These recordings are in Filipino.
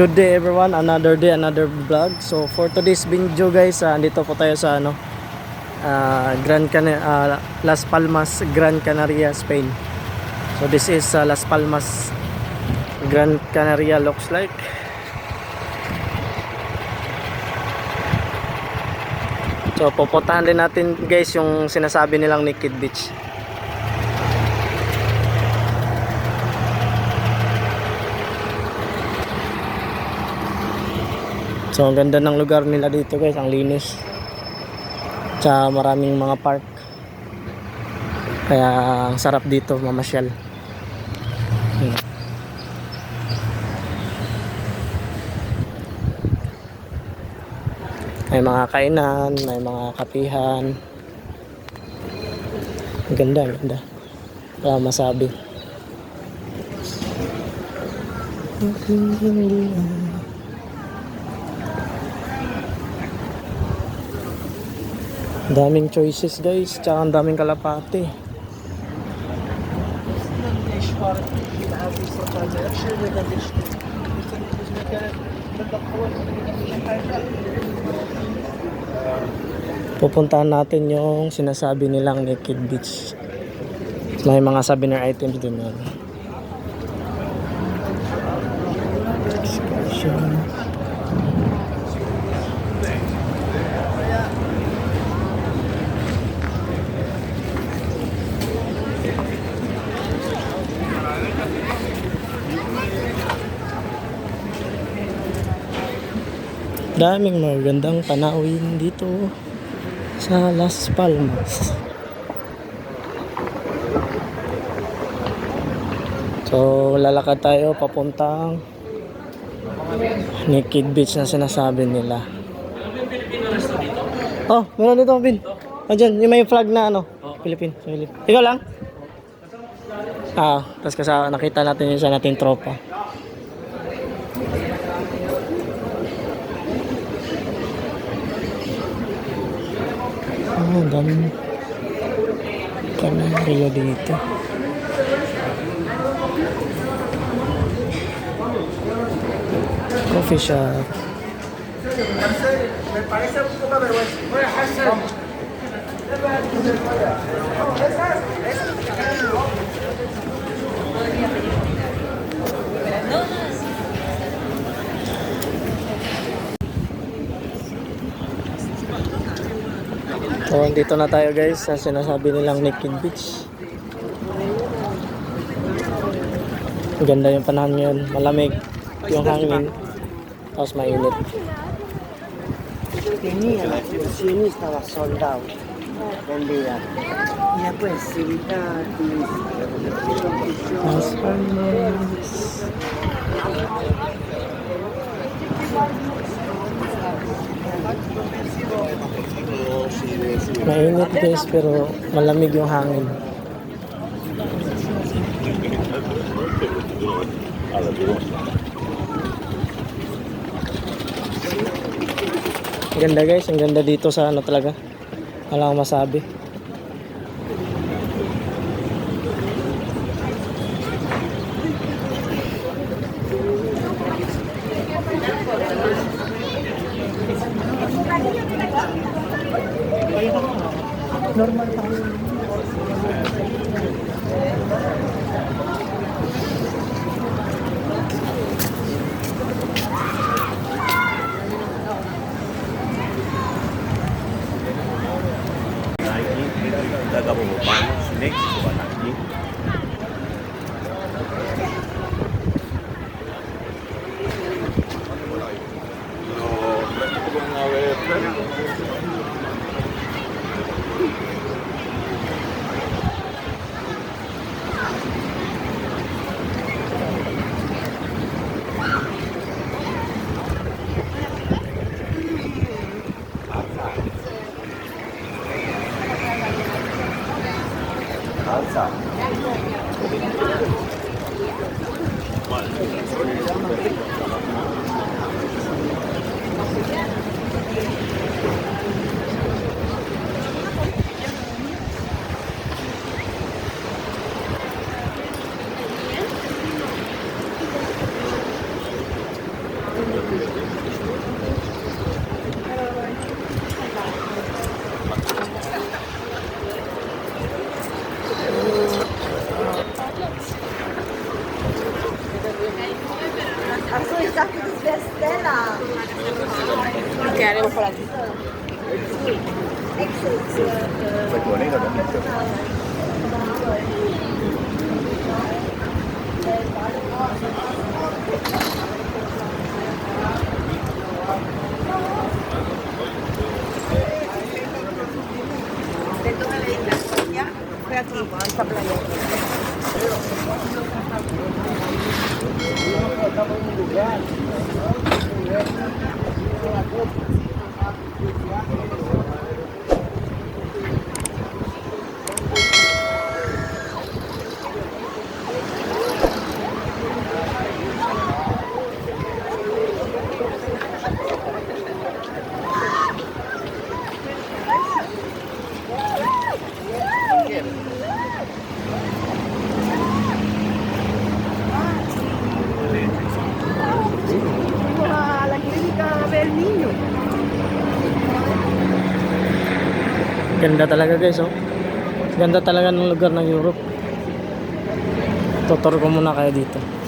Good day everyone, another day, another vlog. So for today's video guys, ah, andito po tayo sa ano, ah, Gran Cana- ah, Las Palmas, Gran Canaria, Spain. So this is ah, Las Palmas, Gran Canaria looks like. So pupuntahan din natin guys yung sinasabi nilang Naked Beach. So ang ganda ng lugar nila dito guys, ang linis. Tsaka maraming mga park. Kaya ang sarap dito mamasyal. Hmm. May mga kainan, may mga kapihan. Ang ganda, ang ganda. Wala masabi. Ang daming choices guys, tsaka ang daming kalapate. Pupuntahan natin yung sinasabi nilang Naked Beach. May mga souvenir items din yan. Daming magandang tanawin dito sa Las Palmas. So, lalakad tayo papuntang Naked Beach na sinasabi nila. Oh, meron dito, Bin. Oh, dyan, yung may flag na ano. Philippine. sa Philippine. Ikaw lang? Ah, tapos kasama, nakita natin yung isa nating tropa. Oh, ang daming kanaryo dito. Coffee shop. So, dito na tayo guys sa sinasabi nilang Naked Beach. Ganda yung panahon ngayon. Malamig yung hangin. Tapos mainit. Tenía y estaba sold out. Vendida. Y después, Civitatis. Las Palmas. Mainit guys pero malamig yung hangin. Ang Ganda guys, ang ganda dito sa ano talaga. Wala akong masabi. normal pa. Nagabubang, snakes, banaki. Thank you. 在国内的人民社会。Estamos en un Ganda talaga guys, oh. Ganda talaga ng lugar ng Europe. Tutor ko muna kayo dito.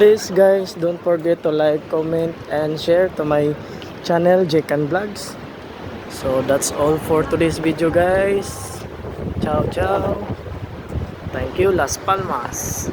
Please guys, don't forget to like, comment, and share to my channel, Jekan Vlogs. So that's all for today's video guys. Ciao, ciao. Thank you, Las Palmas.